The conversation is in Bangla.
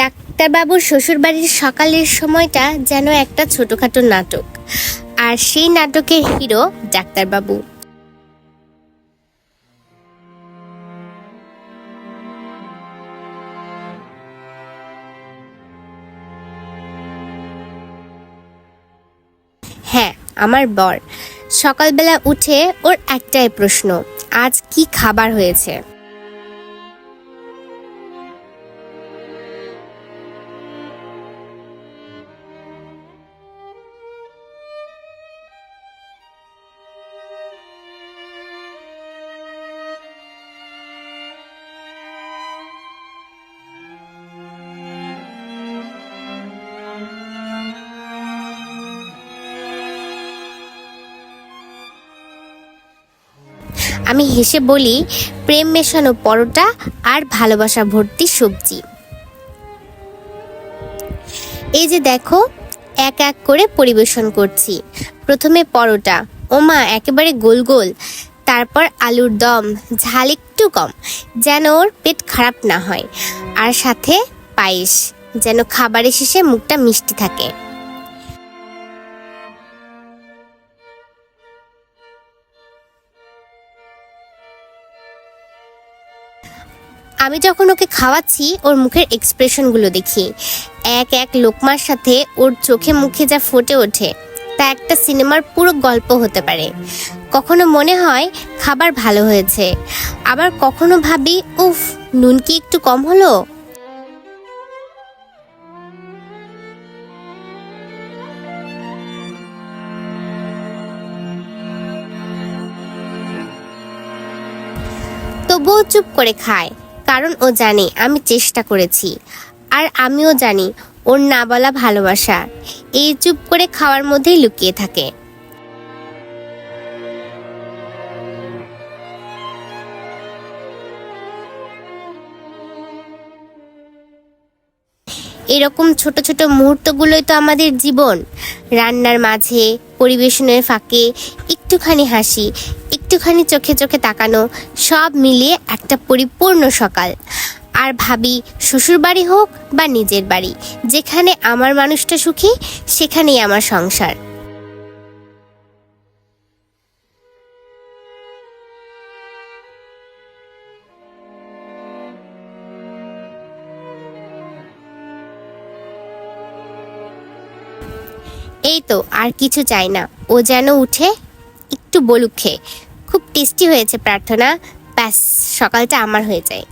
ডাক্তারবাবুর শ্বশুরবাড়ির সকালের সময়টা যেন একটা ছোটখাটো নাটক। আর সেই নাটকের হিরো ডাক্তারবাবু। হ্যাঁ আমার বর। সকালবেলা উঠে ওর একটাই প্রশ্ন, আজ কি খাবার হয়েছে? আমি হেসে বলি, প্রেম মেশানো পরোটা আর ভালোবাসা ভর্তি সবজি। এই যে দেখো, এক এক করে পরিবেশন করছি। প্রথমে পরোটা। ওমা, একেবারে গোল গোল। তারপর আলুর দম, ঝাল একটু কম, যেন ওর পেট খারাপ না হয়। আর সাথে পায়েস, যেন খাবারের শেষে মুখটা মিষ্টি থাকে। আমি যখন ওকে খাওয়াচ্ছি, ওর মুখের এক্সপ্রেশনগুলো দেখি। এক এক লোকমার সাথে ওর চোখে মুখে যা ফুটে ওঠে, তা একটা সিনেমার পুরো গল্প হতে পারে। কখনো মনে হয় খাবার ভালো হয়েছে, আবার কখনো ভাবি, উফ, নুন কি একটু কম হলো? তবুও চুপ করে খায়। কারণ ও জানে আমি চেষ্টা করেছি। আর আমিও জানি ওর না বলা ভালোবাসা। এই চুপ করে খাওয়ার মধ্যেই লুকিয়ে থাকে। এরকম ছোট ছোট মুহূর্তগুলোই তো আমাদের জীবন। রান্নার মাঝে পরিবেশনের ফাঁকে একটুখানি হাসি, একটুখানি চোখে চোখে তাকানো, সব মিলিয়ে একটা পরিপূর্ণ সকাল। আর ভাবি, শ্বশুর বাড়ি হোক বা নিজের বাড়ি, যেখানে আমার মানুষটা সুখী, সেখানেই আমার সংসার। এই তো, আর কিছু চাই না। ও যেন উঠে একটু বলুক খেয়ে। খুব টেস্টি হয়েছে প্রার্থনা। ব্যাস, সকালটা আমার হয়ে যায়।